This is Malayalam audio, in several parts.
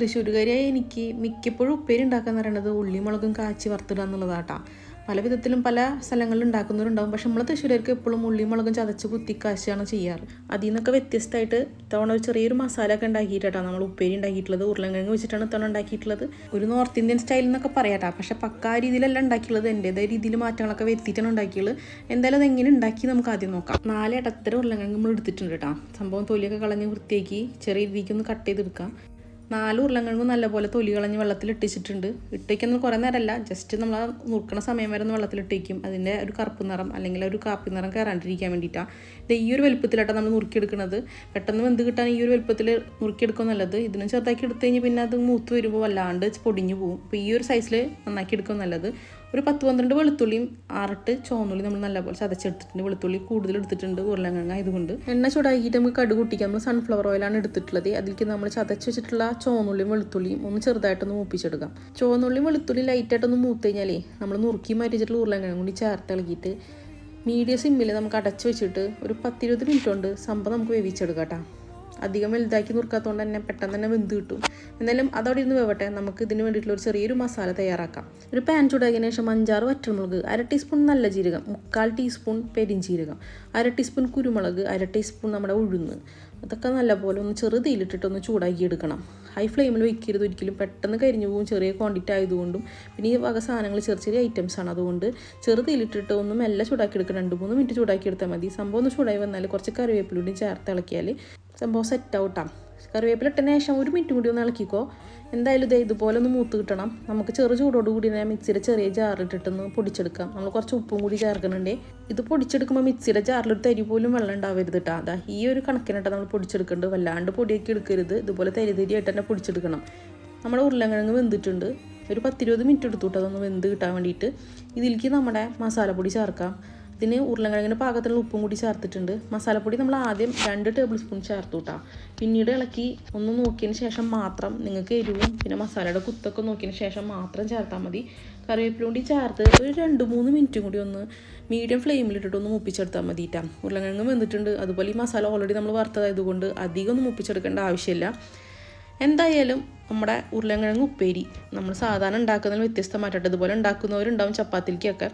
തൃശ്ശൂരുകാരിയായ എനിക്ക് മിക്കപ്പോഴും ഉപ്പേരി ഉണ്ടാക്കാന്ന് പറയുന്നത് ഉള്ളി മുളകും കാച്ചി വറുത്തിടുക എന്നുള്ളതാട്ടാ. പല വിധത്തിലും പല സ്ഥലങ്ങളിൽ ഉണ്ടാക്കുന്നവരുണ്ടാവും. പക്ഷെ നമ്മൾ തൃശ്ശൂരർക്ക് എപ്പോഴും ഉള്ളി മുളകും ചതച്ച് കുത്തി കാശിയാണ് ചെയ്യാറ്. അതിൽ നിന്നൊക്കെ വ്യത്യസ്തമായിട്ട് ഇത്തവണ ഒരു ചെറിയൊരു മസാല ഒക്കെ ഉണ്ടാക്കിയിട്ടാണ് നമ്മൾ ഉപ്പേരി ഉണ്ടാക്കിയിട്ടുള്ളത് ഉരുളങ്കിഴങ്ങ് വെച്ചിട്ടാണ് ഇത്തവണ ഉണ്ടാക്കിയിട്ടുള്ളത്. ഒരു നോർത്ത് ഇന്ത്യൻ സ്റ്റൈൽ എന്നൊക്കെ പറയാട്ടാ. പക്ഷെ പക്കാ രീതിയിലല്ല ഉണ്ടാക്കിയുള്ളത് എന്റെതായ രീതിയിൽ മാറ്റങ്ങളൊക്കെ വരുത്തിയിട്ടാണ് ഉണ്ടാക്കിയുള്ളത് എന്തായാലും അത് എങ്ങനെ ഉണ്ടാക്കി നമുക്ക് ആദ്യം നോക്കാം. നാല് ഇടത്തര ഉരുളങ്കിഴങ്ങ് നമ്മൾ എടുത്തിട്ടുണ്ട് കേട്ടോ. സംഭവം തൊലിയൊക്കെ കളഞ്ഞ് വൃത്തിയാക്കി ചെറിയ രീതിക്ക് ഒന്ന് കട്ട് ചെയ്തെടുക്കാം. നാല് ഉരുളങ്കിഴങ്ങ് നല്ലപോലെ തൊലി കളഞ്ഞ് വെള്ളത്തിൽ ഇട്ടിച്ചിട്ടുണ്ട് ഇട്ടേക്കുന്ന കുറേ നേരമല്ല. ജസ്റ്റ് നമ്മൾ നുറുക്കണ സമയം വരെ ഒന്ന് വെള്ളത്തിൽ ഇട്ടേക്കും അതിന്റെ ഒരു കറുപ്പ് നിറം അല്ലെങ്കിൽ ഒരു കാപ്പി നിറം കയറാണ്ടിരിക്കാൻ വേണ്ടിയിട്ടാണ് ഇത് ഈ ഒരു വലുപ്പത്തിലാട്ടാണ് നമ്മൾ നുറുക്കിയെടുക്കുന്നത് പെട്ടെന്ന് വെന്ത് കിട്ടാൻ ഈ ഒരു വലുപ്പത്തിൽ നുറുക്കിയെടുക്കുക നല്ലത്. ഇതിന് ചെറുതാക്കി എടുത്തു കഴിഞ്ഞാൽ പിന്നെ അത് മൂത്ത് വരുമ്പോൾ വല്ലാണ്ട് പൊടിഞ്ഞു പോകും അപ്പോൾ ഈ ഒരു സൈസിൽ നന്നാക്കി എടുക്കുക നല്ലത്. ഒരു പത്ത് പന്ത്രണ്ട് വെളുത്തുള്ളിയും ആറിട്ട് ചോന്നുള്ളി നമ്മൾ നല്ലപോലെ ചതച്ചെടുത്തിട്ടുണ്ട്. വെളുത്തുള്ളി കൂടുതൽ എടുത്തിട്ടുണ്ട് ഉരുളങ്കിഴങ്ങ ഇതുകൊണ്ട് എണ്ണ ചൂടാക്കിയിട്ട് നമുക്ക് കടുക് കൂട്ടിക്കാം നമ്മൾ സൺഫ്ലവർ ഓയിലാണ് എടുത്തിട്ടുള്ളത്. അതിലേക്ക് നമ്മൾ ചതച്ച് വെച്ചിട്ടുള്ള ചോന്നുള്ളിയും വെളുത്തുള്ളിയും ഒന്ന് ചെറുതായിട്ടൊന്ന് മൂപ്പിച്ചെടുക്കാം. ചോന്നുള്ളിയും വെളുത്തുള്ളി ലൈറ്റായിട്ടൊന്ന് മൂത്ത് കഴിഞ്ഞാലേ നമ്മൾ നുറുക്കി മാറ്റിച്ചിട്ടുള്ള ഉരുളങ്ങ കൂടി ചേർത്ത് ഇളകിയിട്ട് മീഡിയം സിമ്മിൽ നമുക്ക് അടച്ച് വെച്ചിട്ട് ഒരു പത്തിരുപത് മിനിറ്റ് കൊണ്ട് സംഭവം നമുക്ക് വേവിച്ചെടുക്കാം കേട്ടോ അധികം വലുതാക്കി നുറുക്കാത്തതുകൊണ്ട് തന്നെ പെട്ടെന്ന് തന്നെ വെന്ത് കിട്ടും. എന്നാലും അതവിടെ ഇരുന്ന് വേവട്ടെ. നമുക്ക് ഇതിന് വേണ്ടിയിട്ടുള്ള ഒരു ചെറിയൊരു മസാല തയ്യാറാക്കാം. ഒരു പാൻ ചൂടാക്കിയതിന് ശേഷം അഞ്ചാറ് വറ്റൽമുളക് അര ടീസ്പൂൺ നല്ല ജീരകം മുക്കാൽ ടീസ്പൂൺ പെരിഞ്ചീരകം അര ടീസ്പൂൺ കുരുമുളക് അര ടീസ്പൂൺ നമ്മുടെ ഉഴുന്ന്. അതൊക്കെ നല്ലപോലെ ഒന്ന് ചെറുതീലിട്ടിട്ട് ഒന്ന് ചൂടാക്കി എടുക്കണം. ഹൈ ഫ്ലെയിമിൽ വെക്കരുത് ഒരിക്കലും. പെട്ടെന്ന് കരിഞ്ഞു പോകും. ചെറിയ ക്വാണ്ടിറ്റി ആയതുകൊണ്ടും. പിന്നെ ഈ വക സാധനങ്ങൾ ചെറിയ ചെറിയ ഐറ്റംസ് ആണ്. അതുകൊണ്ട് ചെറുതീലിട്ടിട്ട് ഒന്ന് മെല്ലെ ചൂടാക്കി എടുക്കണം. രണ്ട് മൂന്ന് മിനിറ്റ് ചൂടാക്കി എടുത്താൽ മതി. സംഭവം ഒന്ന് ചൂടായി വന്നാൽ കുറച്ച് കറിവേപ്പിലൂടെയും ചേർത്ത് ഇളക്കിയാൽ സംഭവം സെറ്റ് ഔട്ടാണ് കറിവേപ്പില ഇട്ടതിന് ശേഷം ഒരു മിനിറ്റ് കൂടി ഒന്ന് ഇളക്കിക്കോ. എന്തായാലും ഇതേ ഇതുപോലെ ഒന്ന് മൂത്ത് കിട്ടണം. നമുക്ക് ചെറു ചൂടോട് കൂടി തന്നെ മിക്സിയുടെ ചെറിയ ജാറിലിട്ടിട്ടൊന്ന് പൊടിച്ചെടുക്കാം. നമ്മൾ കുറച്ച് ഉപ്പും കൂടി ചേർക്കുന്നുണ്ട്. ഇത് പൊടിച്ചെടുക്കുമ്പോൾ മിക്സിയുടെ ജാറിലൊരു തരി പോലും വെള്ളം ഉണ്ടാവരുത് കേട്ടോ അതാ ഈ ഒരു കണക്കിനിട്ട് നമ്മൾ പൊടിച്ചെടുക്കേണ്ടത് വല്ലാണ്ട് പൊടിയൊക്കെ എടുക്കരുത്. ഇതുപോലെ തരി തരിയായിട്ട് തന്നെ പൊടിച്ചെടുക്കണം. നമ്മുടെ ഉരുളക്കിഴങ്ങ് വെന്തിട്ടുണ്ട്. ഒരു പത്തിരുപത് മിനിറ്റ് എടുത്തു കേട്ടോ അതൊന്ന് വെന്ത് കിട്ടാൻ വേണ്ടിയിട്ട്. ഇതിലേക്ക് നമ്മുടെ മസാലപ്പൊടി ചേർക്കാം. ഇതിന് ഉരുളക്കിഴങ്ങിന് പാകത്തിനുള്ള ഉപ്പും കൂടി ചേർത്തിട്ടുണ്ട്. മസാലപ്പൊടി നമ്മൾ ആദ്യം രണ്ട് ടേബിൾ സ്പൂൺ ചേർത്തു കേട്ടോ പിന്നീട് ഇളക്കി ഒന്ന് നോക്കിയതിന് ശേഷം മാത്രം നിങ്ങൾക്ക് എരിവും പിന്നെ മസാലയുടെ കുത്തൊക്കെ നോക്കിയതിന് ശേഷം മാത്രം ചേർത്താൽ മതി. കറിവേപ്പില കൂടി ചേർത്ത് ഒരു രണ്ട് മൂന്ന് മിനിറ്റും കൂടി ഒന്ന് മീഡിയം ഫ്ലെയിമിലിട്ടിട്ട് ഒന്ന് മുപ്പിച്ചെടുത്താൽ മതി കേട്ടോ ഉരുളക്കിഴങ്ങ് വെന്തിട്ടുണ്ട്. അതുപോലെ ഈ മസാല ഓൾറെഡി നമ്മൾ വറുത്തതായതുകൊണ്ട് അധികം ഒന്നും മുപ്പിച്ചെടുക്കേണ്ട ആവശ്യമില്ല. എന്തായാലും നമ്മുടെ ഉരുളക്കിഴങ്ങ് ഉപ്പേരി. നമ്മൾ സാധാരണ ഉണ്ടാക്കുന്നതിൽ വ്യത്യസ്തമായിട്ടുണ്ട് ഇതുപോലെ ഉണ്ടാക്കുന്നവരുണ്ടാവും ചപ്പാത്തിലേക്കൊക്കെ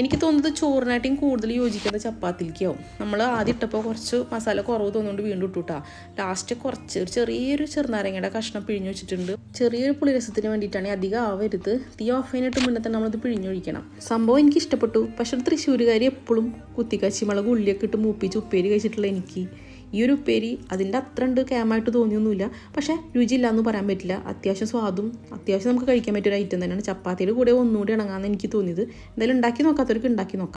എനിക്ക് തോന്നുന്നത് ചോറിനായിട്ടും കൂടുതൽ യോജിക്കുന്നത് ചപ്പാത്തിലേക്കാവും നമ്മൾ ആദ്യം ഇട്ടപ്പോൾ കുറച്ച് മസാല കുറവ് തോന്നുകൊണ്ട് വീണ്ടും ഇട്ടുട്ടാ ലാസ്റ്റ് കുറച്ച് ഒരു ചെറിയൊരു ചെറുനാരങ്ങയുടെ കഷ്ണം പിഴിഞ്ഞു വെച്ചിട്ടുണ്ട്. ചെറിയൊരു പുളിരസത്തിന് വേണ്ടിയിട്ടാണ് അധികം ആവരുത്. തീ ഓഫ് ചെയ്യാനായിട്ട് മുന്നേ തന്നെ നമ്മളത് പിഴിഞ്ഞൊഴിക്കണം. സംഭവം എനിക്ക് ഇഷ്ടപ്പെട്ടു. പക്ഷേ തൃശ്ശൂരുകാരി എപ്പോഴും കുത്തിക്കാച്ചി മുളക് ഉള്ളിയൊക്കെ ഇട്ട് മൂപ്പിച്ച് ഉപ്പേരി കഴിച്ചിട്ടുള്ള എനിക്ക്. ഈ ഒരു ഉപ്പേരി അതിന്റെ അത്ര ഉണ്ട് ക്യാമായിട്ട് തോന്നിയൊന്നുമില്ല. പക്ഷേ രുചിയില്ല എന്ന് പറയാൻ പറ്റില്ല. അത്യാവശ്യം സ്വാദും അത്യാവശ്യം നമുക്ക് കഴിക്കാൻ പറ്റിയ ഒരു ഐറ്റം തന്നെയാണ്. ചപ്പാത്തിയുടെ കൂടെ ഒന്നുകൂടി ഇണങ്ങാമെന്ന് എനിക്ക് തോന്നിയത്. എന്തായാലും ഉണ്ടാക്കി നോക്കാത്തവർക്ക് ഉണ്ടാക്കി നോക്കാം.